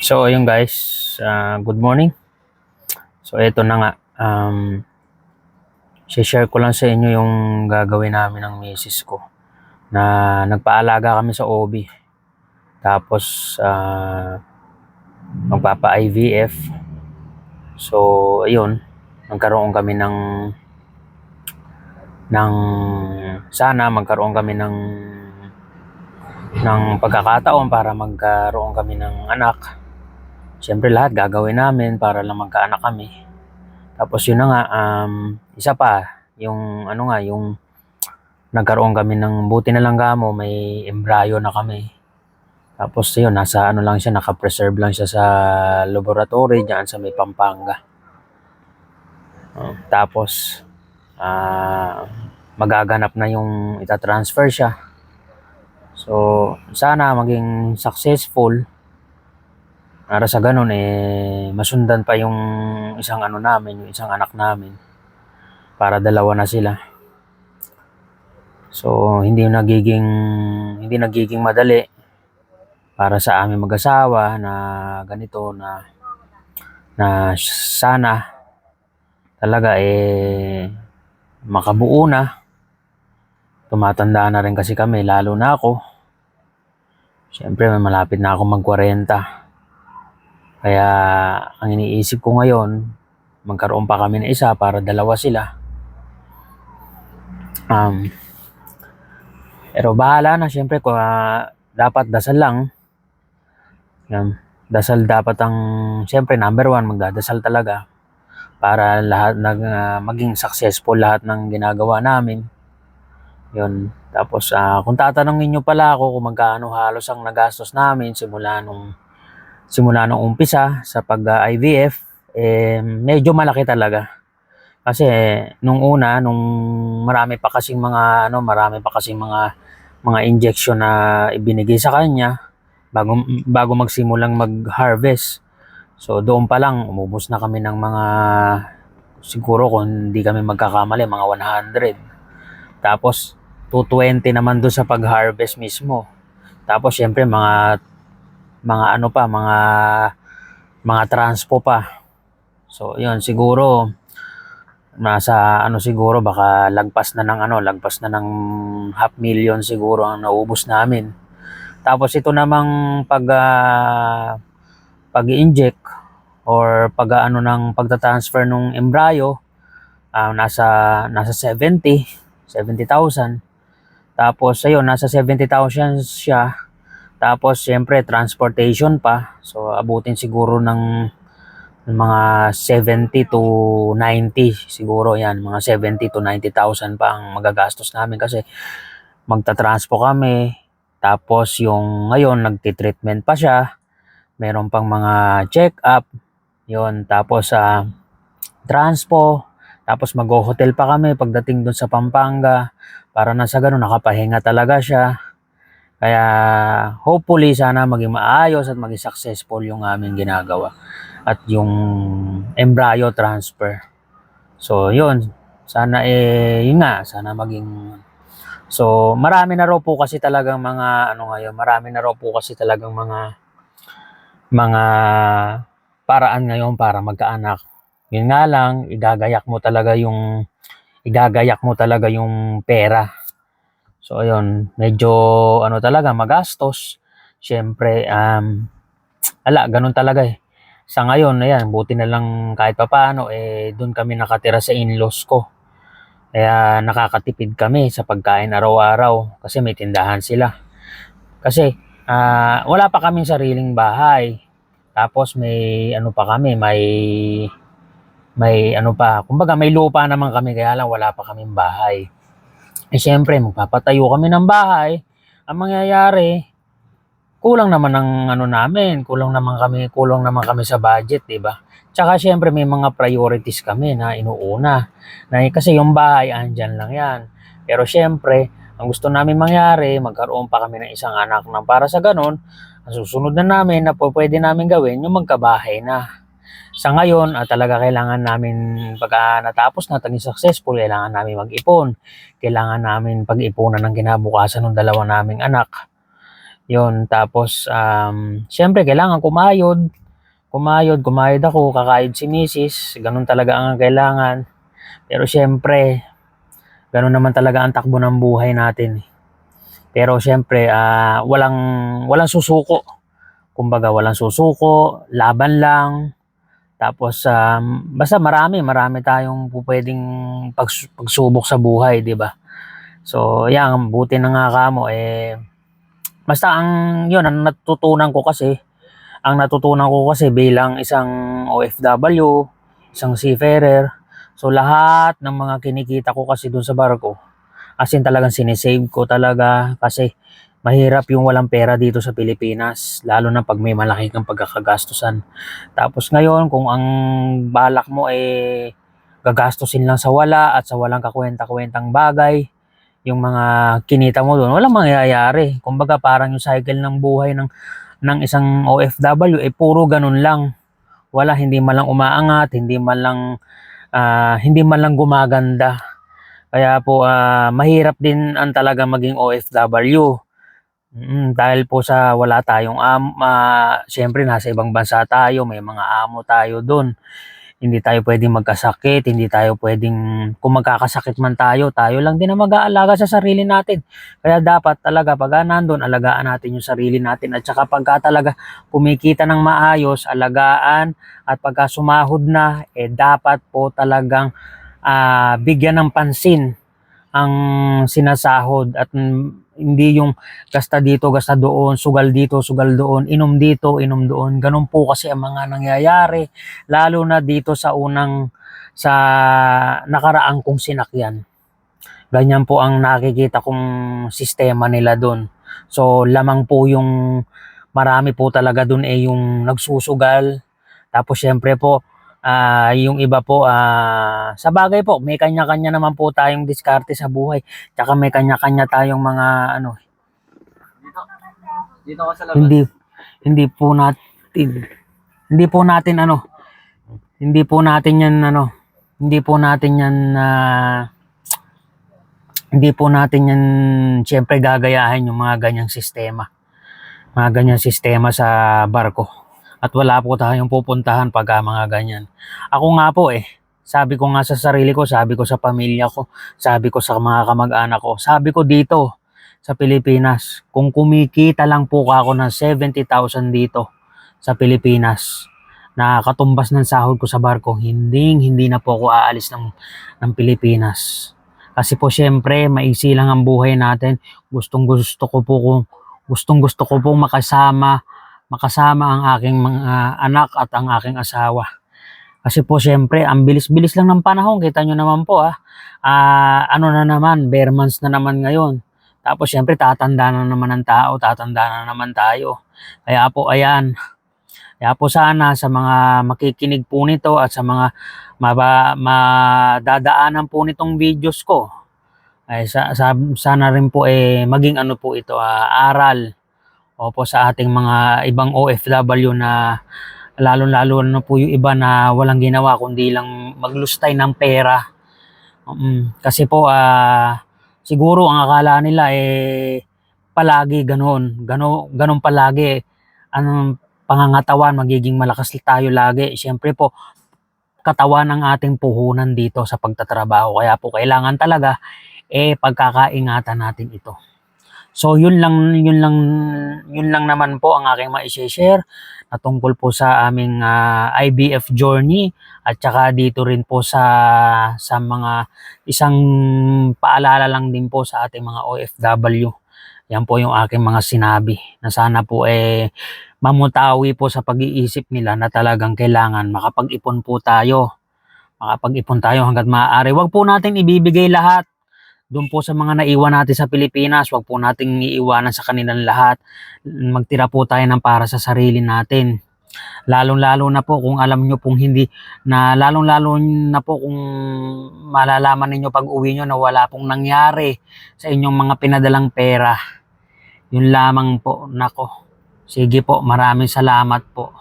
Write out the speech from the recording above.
So, ayun guys, ah, good morning. So, ito na nga, um, share ko lang sa inyo yung gagawin namin ng misis ko na nagpaalaga kami sa OB. Tapos, ah, magpapa-IVF. So, ayun, nagkaroon kami ng ng sana magkaroon kami ng ng pagkakataon para magkaroon kami ng anak. Siyempre lahat gagawin namin para lang magkaanak kami. Tapos yun na nga, um, isa pa, yung ano nga, yung nagkaroon kami ng buti na lang gamo, may embryo na kami. Tapos yun, nasa ano lang siya, naka-preserve lang siya sa laboratory dyan sa may Pampanga. Oh, tapos, ah, magaganap na yung itatransfer siya. So, sana maging successful. Para sa ganun, eh, masundan pa yung isang ano namin, yung isang anak namin. Para dalawa na sila. So, hindi nagiging, hindi nagiging madali para sa aming mag-asawa na ganito na na sana talaga eh makabuo na. Tumatanda na rin kasi kami, lalo na ako. Siyempre, malapit na ako mag-40. Kaya, ang iniisip ko ngayon, magkaroon pa kami ng isa para dalawa sila. Um, pero bahala na, siyempre, kung ah, dapat dasal lang. Yan. Dasal dapat ang, siyempre, number one, magdadasal talaga para lahat nag ah, maging successful lahat ng ginagawa namin. Yun. Tapos ah, kung tatanungin niyo pala ako kung magkano halos ang nagastos namin simula nung simula nung umpisa sa pag ah, eh medyo malaki talaga. Kasi nung una, nung marami pa kasing mga ano, marami pa kasing mga mga injection na ibinigay sa kanya bago bago magsimulang mag-harvest. So doon pa lang umubos na kami ng mga siguro kung hindi kami magkakamali mga 100. Tapos 220 naman doon sa pag-harvest mismo. Tapos syempre mga mga ano pa, mga mga transpo pa. So yun siguro nasa ano siguro baka lagpas na ng ano, lagpas na ng half million siguro ang naubos namin. Tapos ito namang pag ah, pag-inject or pag ano ng pagta-transfer ng embryo ah, nasa nasa 70 70,000 tapos ayun nasa 70,000 siya. Tapos syempre transportation pa. So abutin siguro ng mga 70 to 90 siguro yan. Mga 70 to 90,000 pa ang magagastos namin kasi magta-transpo kami. Tapos yung ngayon nagti-treatment pa siya. Meron pang mga check-up. Yon tapos sa transpo tapos mag-hotel pa kami pagdating doon sa Pampanga. Para na sa ganun nakapahinga talaga siya. Kaya hopefully sana maging maayos at maging successful yung aming ginagawa at yung embryo transfer. So yun. Sana eh yun nga sana maging so marami na raw po kasi talagang mga ano ngayon marami na raw po kasi talagang mga mga paraan ngayon para magkaanak. Yun nga lang, igagayak mo talaga yung igagayak mo talaga yung pera. So ayun, medyo ano talaga magastos. Siyempre um ala, ganun talaga eh. Sa ngayon, ayan, buti na lang kahit papaano eh doon kami nakatira sa in-laws ko. Kaya nakakatipid kami sa pagkain araw-araw kasi may tindahan sila. Kasi ah, wala pa kaming sariling bahay. Tapos may ano pa kami, may may ano pa, kumbaga may lupa naman kami kaya lang wala pa kaming bahay. Eh syempre, magpapatayo kami ng bahay. Ang mangyayari, kulang naman ang ano namin, kulang naman kami, kulang naman kami sa budget, 'di ba? Tsaka syempre may mga priorities kami na inuuna. Na kasi yung bahay andyan lang 'yan. Pero syempre, ang gusto namin mangyari, magkaroon pa kami ng isang anak nang para sa ganun, ang susunod na namin na po pwede namin gawin, yung magkabahay na. Sa ngayon, ah, talaga kailangan namin, pagka natapos na, taging successful, kailangan namin mag-ipon. Kailangan namin pag-ipunan ng kinabukasan ng dalawa naming anak. Yun, tapos, um, syempre, kailangan kumayod. Kumayod, kumayod ako, kakayod si misis. Ganun talaga ang kailangan. Pero syempre, ganun naman talaga ang takbo ng buhay natin. Pero syempre, ah, walang, walang susuko. Kumbaga, walang susuko, laban lang. Tapos, um, basta marami, marami tayong pwedeng pags- pagsubok sa buhay, di ba? So, yan, buti na nga kamo, eh, basta ang, yun, ang natutunan ko kasi, ang natutunan ko kasi bilang isang OFW, isang seafarer, so lahat ng mga kinikita ko kasi dun sa barko, as in talagang sinisave ko talaga kasi mahirap yung walang pera dito sa Pilipinas, lalo na pag may malaki kang pagkakagastusan. Tapos ngayon, kung ang balak mo eh gagastusin lang sa wala at sa walang kakwenta-kwentang bagay, yung mga kinita mo doon, walang mangyayari. Kumbaga parang yung cycle ng buhay ng ng isang OFW eh puro ganun lang. Wala hindi man lang umaangat, hindi man lang ah, hindi man lang gumaganda. Kaya po ah, mahirap din ang talaga maging OFW. Mm, dahil po sa wala tayong am ah, siyempre nasa ibang bansa tayo, may mga amo tayo doon. Hindi tayo pwedeng magkasakit, hindi tayo pwedeng kung magkakasakit man tayo, tayo lang din ang mag-aalaga sa sarili natin. Kaya dapat talaga pag nandun, alagaan natin yung sarili natin at saka pagka talaga kumikita ng maayos, alagaan at pagka sumahod na, eh dapat po talagang ah, bigyan ng pansin ang sinasahod at hindi yung gasta dito, gasta doon, sugal dito, sugal doon, inom dito, inom doon. Ganun po kasi ang mga nangyayari, lalo na dito sa unang, sa nakaraang kong sinakyan. Ganyan po ang nakikita kong sistema nila doon. So, lamang po yung, marami po talaga doon eh yung nagsusugal. Tapos, syempre po, ah yung iba po, ah sa bagay po, may kanya-kanya naman po tayong diskarte sa buhay. Tsaka may kanya-kanya tayong mga, ano, Dito. Dito ka sa labas. hindi hindi po natin hindi po natin ano hindi po natin yan ano hindi po natin yan na hindi po natin yan siyempre gagayahin yung mga ganyang sistema mga ganyang sistema sa barko at wala po tayong pupuntahan pag mga ganyan ako nga po eh sabi ko nga sa sarili ko sabi ko sa pamilya ko sabi ko sa mga kamag-anak ko sabi ko dito sa Pilipinas. Kung kumikita lang po ako ng 70,000 dito sa Pilipinas na katumbas ng sahod ko sa barko, hindi hindi na po ako aalis ng ng Pilipinas. Kasi po syempre, maiksi lang ang buhay natin. Gustong gusto ko po kung gustong gusto ko po makasama makasama ang aking mga anak at ang aking asawa. Kasi po syempre, ang bilis-bilis lang ng panahon. Kita nyo naman po ah. Ah, ano na naman, bare months na naman ngayon. Tapos syempre tatanda na naman ang tao, tatanda na naman tayo. Kaya po ayan. Kaya po sana sa mga makikinig po nito at sa mga maba, madadaanan po nitong videos ko. Ay sa, sa, sana rin po eh maging ano po ito ah, aral. Opo sa ating mga ibang OFW na lalo-lalo na po yung iba na walang ginawa kundi lang maglustay ng pera. Mm, kasi po ah siguro ang akala nila eh palagi ganon, gano, ganon palagi. Anong pangangatawan, magiging malakas tayo lagi. Siyempre po, katawan ng ating puhunan dito sa pagtatrabaho. Kaya po kailangan talaga eh pagkakaingatan natin ito. So yun lang yun lang yun lang naman po ang aking mai-share na tungkol po sa aming ah, IBF journey at saka dito rin po sa sa mga isang paalala lang din po sa ating mga OFW. Yan po yung aking mga sinabi na sana po eh mamutawi po sa pag-iisip nila na talagang kailangan makapag-ipon po tayo. Makapag-ipon tayo hanggat maaari. Huwag po natin ibibigay lahat doon po sa mga naiwan natin sa Pilipinas. Huwag po nating iiwanan sa kanilang lahat. Magtira po tayo ng para sa sarili natin. Lalong-lalo na po kung alam nyo pong hindi na lalong-lalo na po kung malalaman ninyo pag uwi nyo na wala pong nangyari sa inyong mga pinadalang pera. Yun lamang po, nako. Sige po, maraming salamat po.